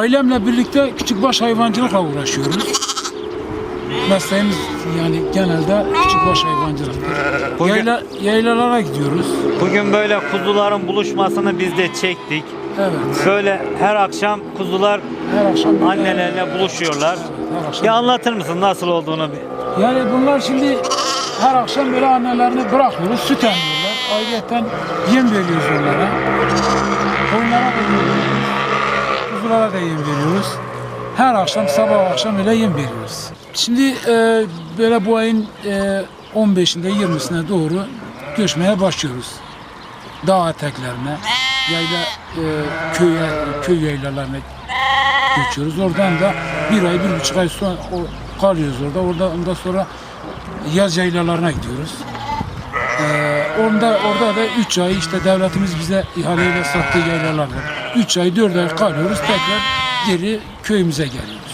Ailemle birlikte küçükbaş hayvancılıkla uğraşıyoruz. Mesleğimiz yani genelde küçükbaş hayvancılıktır. Bugün- Yayla, yaylalara gidiyoruz. Bugün böyle kuzuların buluşmasını biz de çektik. Evet. Böyle her akşam kuzular Her akşam böyle- annelerine buluşuyorlar. Her akşam. Bir anlatır mısın nasıl olduğunu bir? Yani bunlar şimdi her akşam böyle annelerini bırakıyoruz, süt emiyorlar. Ayrıyeten yem veriyoruz onlara. Koyunlara da yem veriyoruz. Kuzulara da yem veriyoruz. Her akşam sabah akşam öyle yem veriyoruz. Şimdi e, böyle bu ayın e, 15'inde 20'sine doğru göçmeye başlıyoruz. Dağ eteklerine, yayla e, köye, köy yaylalarına geçiyoruz. Oradan da bir ay, bir buçuk ay sonra kalıyoruz orada. Orada ondan sonra yaz yaylalarına gidiyoruz. Ee, onda, orada da 3 ay işte devletimiz bize ihaleyle sattığı yaylalar var. 3 ay, 4 ay kalıyoruz. Tekrar geri köyümüze geliyoruz.